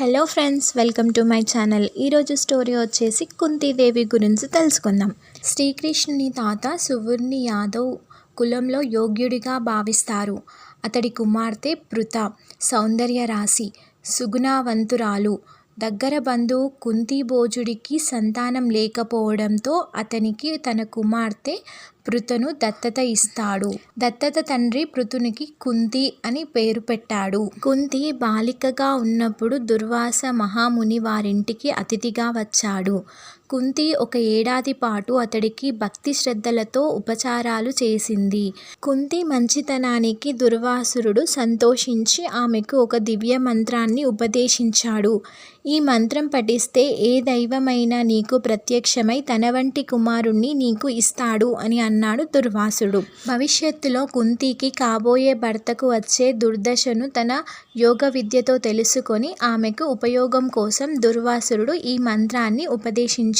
Hello friends welcome to my channel ఈరోజు story వచ్చేసి కుంతీదేవి గురించి తెలుసుకుందాం. శ్రీకృష్ణుని తాత సువర్ణి యాదవ్ కులంలో యోగ్యుడిగా భావిస్తారు. అతడి కుమార్తె పృత సౌందర్య రాశి సుగుణవంతురాలు. దగ్గర బంధువు కుంతిభోజుడికి సంతానం లేకపోవడంతో అతనికి తన కుమార్తె పృతను దత్తత ఇస్తాడు. దత్తత తండ్రి పృతునికి కుంతి అని పేరు పెట్టాడు. కుంతి బాలికగా ఉన్నప్పుడు దుర్వాస మహాముని వారింటికి అతిథిగా వచ్చాడు. కుంతి ఒక ఏడాది పాటు అతడికి భక్తి శ్రద్ధలతో ఉపచారాలు చేసింది. కుంతి మంచితనానికి దుర్వాసురుడు సంతోషించి ఆమెకు ఒక దివ్య మంత్రాన్ని ఉపదేశించాడు. ఈ మంత్రం పఠిస్తే ఏ దైవమైనా నీకు ప్రత్యక్షమై తన వంటి కుమారుణ్ణి నీకు ఇస్తాడు అని అన్నాడు దుర్వాసుడు. భవిష్యత్తులో కుంతికి కాబోయే భర్తకు వచ్చే దుర్దశను తన యోగ విద్యతో తెలుసుకొని ఆమెకు ఉపయోగం కోసం దుర్వాసురుడు ఈ మంత్రాన్ని ఉపదేశించాడు.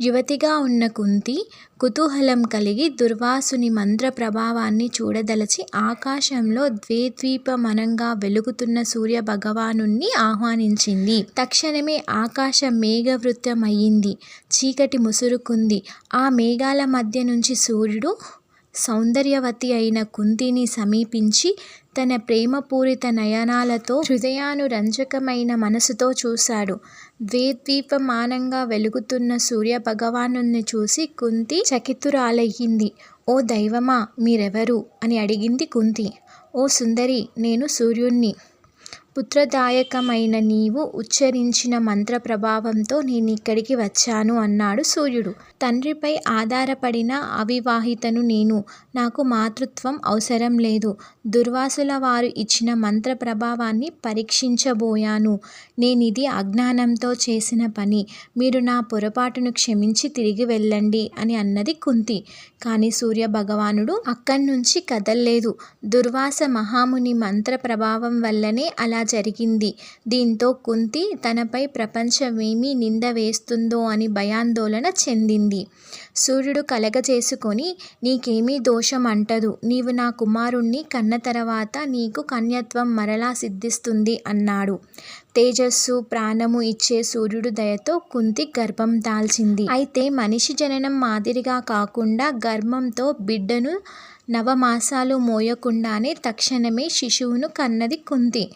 యువతిగా ఉన్న కుంతి కుతూహలం కలిగి దుర్వాసుని మంత్ర ప్రభావాన్ని చూడదలచి ఆకాశంలో ద్వేద్వీపమనంగా వెలుగుతున్న సూర్య భగవానుణ్ణి ఆహ్వానించింది. తక్షణమే ఆకాశం మేఘవృత్తమయ్యింది. చీకటి ముసురుకుంది. ఆ మేఘాల మధ్య నుంచి సూర్యుడు సౌందర్యవతి అయిన కుంతిని సమీపించి తన ప్రేమపూరిత నయనాలతో హృదయానురంజకమైన మనసుతో చూశాడు. ద్వేద్వీపమానంగా వెలుగుతున్న సూర్య చూసి కుంతి చకితురాలయ్యింది. ఓ దైవమా మీరెవరు అని అడిగింది కుంతి. ఓ సుందరి నేను సూర్యుణ్ణి. పుత్రదాయకమైన నీవు ఉచ్చరించిన మంత్ర ప్రభావంతో నేను ఇక్కడికి వచ్చాను అన్నాడు సూర్యుడు. తండ్రిపై ఆధారపడిన అవివాహితను నేను. నాకు మాతృత్వం అవసరం లేదు. దుర్వాసుల వారు ఇచ్చిన మంత్ర ప్రభావాన్ని పరీక్షించబోయాను. నేనిది అజ్ఞానంతో చేసిన పని. మీరు నా పొరపాటును క్షమించి తిరిగి వెళ్ళండి అని అన్నది కుంతి. కానీ సూర్య భగవానుడు అక్కడి నుంచి కదల్లేదు. దుర్వాస మహాముని మంత్ర ప్రభావం వల్లనే అలా జరిగింది. దీంతో కుంతి తనపై ప్రపంచమేమి నింద వేస్తుందో అని భయాందోళన చెందింది. సూర్యుడు కలగజేసుకొని నీకేమీ దోషం అంటదు. నీవు నా కుమారుణ్ణి కన్న తర్వాత నీకు కన్యత్వం మరలా సిద్ధిస్తుంది అన్నాడు. తేజస్సు ప్రాణము ఇచ్చే సూర్యుడు దయతో కుంతి గర్భం దాల్చింది. అయితే మనిషి జననం మాదిరిగా కాకుండా గర్భంతో బిడ్డను నవమాసాలు మోయకుండానే తక్షణమే శిశువును కన్నది కుంతి.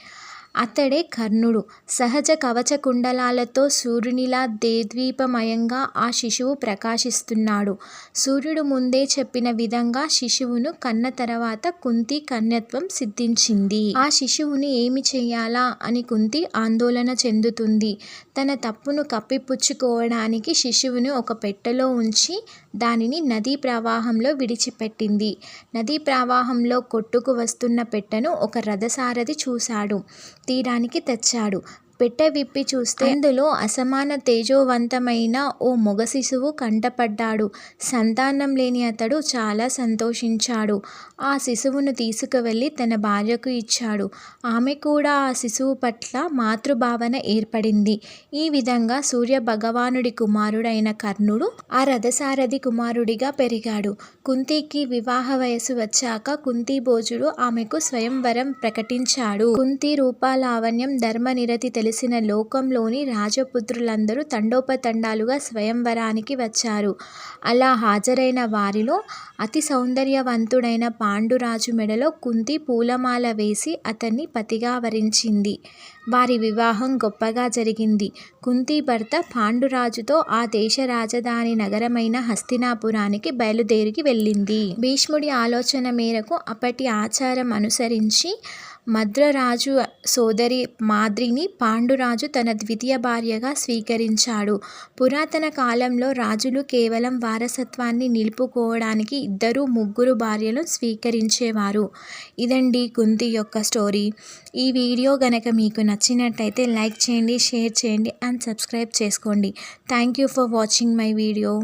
అతడే కర్ణుడు. సహజ కవచ కుండలాలతో సూర్యునిలా దేద్వీపమయంగా ఆ శిశువు ప్రకాశిస్తున్నాడు. సూర్యుడు ముందే చెప్పిన విధంగా శిశువును కన్న తర్వాత కుంతి కన్యత్వం సిద్ధించింది. ఆ శిశువుని ఏమి చేయాలా అని కుంతి ఆందోళన చెందుతుంది. తన తప్పును కప్పిపుచ్చుకోవడానికి శిశువును ఒక పెట్టెలో ఉంచి దానిని నదీ ప్రవాహంలో విడిచిపెట్టింది. నదీ ప్రవాహంలో కొట్టుకు వస్తున్న పెట్టెను ఒక రథసారథి చూశాడు. తీరానికి తెచ్చాడు. పెట్టె విప్పి చూస్తే అందులో అసమాన తేజోవంతమైన ఓ మొగ శిశువు కంటపడ్డాడు. సంతానం లేని అతడు చాలా సంతోషించాడు. ఆ శిశువును తీసుకువెళ్ళి తన భార్యకు ఇచ్చాడు. ఆమె కూడా ఆ శిశువు పట్ల మాతృభావన ఏర్పడింది. ఈ విధంగా సూర్య భగవానుడి కుమారుడైన కర్ణుడు ఆ రథసారథి కుమారుడిగా పెరిగాడు. కుంతికి వివాహ వయసు వచ్చాక కుంతిభోజుడు ఆమెకు స్వయంవరం ప్రకటించాడు. కుంతి రూపాలావణ్యం ధర్మనిరతి తెలిసిన లోకంలోని రాజపుత్రులందరూ తండోపతండాలుగా స్వయంవరానికి వచ్చారు. అలా హాజరైన వారిలో అతి సౌందర్యవంతుడైన పాండురాజు మెడలో కుంతి పూలమాల వేసి అతన్ని పతిగా వరించింది. వారి వివాహం గొప్పగా జరిగింది. కుంతి భర్త పాండురాజుతో ఆ దేశ రాజధాని నగరమైన హస్తినాపురానికి బయలుదేరికి వెళ్ళింది. భీష్ముడి ఆలోచన మేరకు అప్పటి ఆచారం అనుసరించి మద్రరాజు సోదరి మాద్రిని పాండురాజు తన ద్వితీయ భార్యగా స్వీకరించాడు. పురాతన కాలంలో రాజులు కేవలం వారసత్వాన్ని నిలుపుకోవడానికి ఇద్దరు ముగ్గురు భార్యలు స్వీకరించేవారు. ఇదండి కుంతి యొక్క స్టోరీ. ఈ వీడియో గనక మీకు నచ్చినట్టయితే లైక్ చేయండి షేర్ చేయండి అండ్ సబ్స్క్రైబ్ చేసుకోండి. Thank you for watching my video.